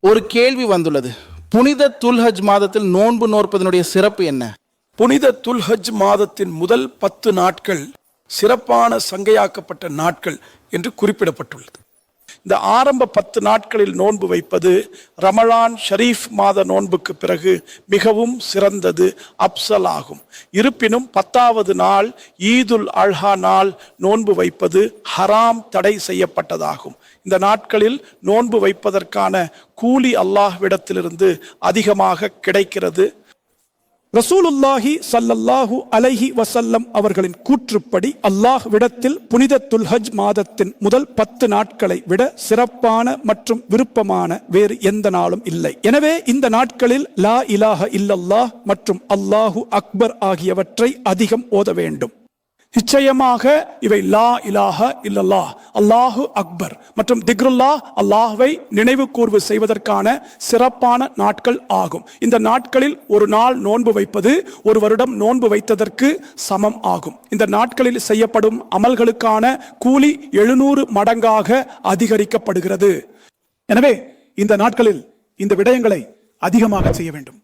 ஒரு கேள்வி வந்துள்ளது. புனித துல்ஹஜ் மாதத்தில் நோன்பு நோற்பதனுடைய சிறப்பு என்ன? புனித துல்ஹஜ் மாதத்தின் முதல் பத்து நாட்கள் சிறப்பான சங்கையாக்கப்பட்ட நாட்கள் என்று குறிப்பிடப்பட்டுள்ளது. இந்த ஆரம்ப பத்து நாட்களில் நோன்பு வைப்பது ரமலான் ஷரீஃப் மாத நோன்புக்கு பிறகு மிகவும் சிறந்தது அப்சல் ஆகும் இருப்பினும் பத்தாவது நாள் ஈதுல் அல்ஹா நாள் நோன்பு வைப்பது ஹராம் தடை செய்யப்பட்டதாகும். இந்த நாட்களில் நோன்பு வைப்பதற்கான கூலி அல்லாஹ்விடத்திலிருந்து அதிகமாக கிடைக்கிறது. ரசூலுல்லாஹி சல்லல்லாஹு அலைஹி வசல்லம் அவர்களின் கூற்றுப்படி அல்லாஹ் விடத்தில் புனித துல்ஹஜ் மாதத்தின் முதல் பத்து நாட்களை விட சிறப்பான மற்றும் விருப்பமான வேறு எந்த நாளும் இல்லை. எனவே இந்த நாட்களில் லா இலாஹ இல்லல்லாஹ் மற்றும் அல்லாஹு அக்பர் ஆகியவற்றை அதிகம் ஓத வேண்டும். நிச்சயமாக இவை லா இலாஹ இல்லல்லா அல்லாஹு அக்பர் மற்றும் திக்ருல்லா அல்லாஹுவை நினைவு கூர்வு செய்வதற்கான சிறப்பான நாட்கள் ஆகும். இந்த நாட்களில் ஒரு நாள் நோன்பு வைப்பது ஒரு வருடம் நோன்பு வைத்ததற்கு சமம் ஆகும். இந்த நாட்களில் செய்யப்படும் அமல்களுக்கான கூலி எழுநூறு மடங்காக அதிகரிக்கப்படுகிறது. எனவே இந்த நாட்களில் இந்த விடயங்களை அதிகமாக செய்ய வேண்டும்.